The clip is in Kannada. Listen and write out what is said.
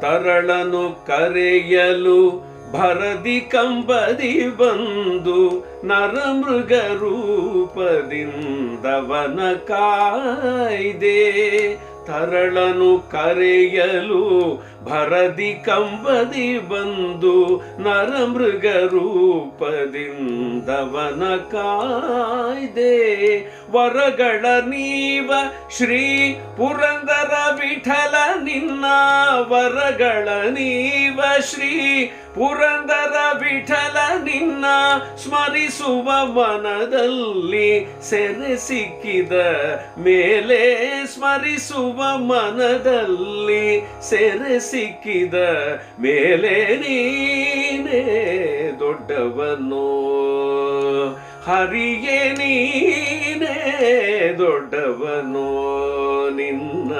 ತರಳನು ಕರೆಯಲು ಭರದಿ ಕಂಬದಿ ಬಂದು ನರಮೃಗ ರೂಪದಿಂದವನ ಕಾಯ್ದೆ. ತರಳನು ಕರೆಯಲು ಭರದಿ ಕಂಬದಿ ಬಂದು ನರಮೃಗ ರೂಪದಿಂದವನ ಕಾಯ್ದೆ. ವರಗಳ ನೀವ ಶ್ರೀ ಪುರಂದರ ವಿಠಲ ನಿನ್ನ ವರಗಳ ನೀವ ಶ್ರೀ ಪುರಂದರ ವಿಠಲ ನಿನ್ನ ಸ್ಮರಿಸುವ ಮನದಲ್ಲಿ ಸೆರೆ ಸಿಕ್ಕಿದ ಮೇಲೆ ಸ್ಮರಿಸುವ ಮನದಲ್ಲಿ ಸೆರೆ ಸಿಕ್ಕಿದ ಮೇಲೆ ನೀನೇ ದೊಡ್ಡವನು. ಹರಿಯೇ ನೀನೇ ದೊಡ್ಡವನು. ನಿನ್ನ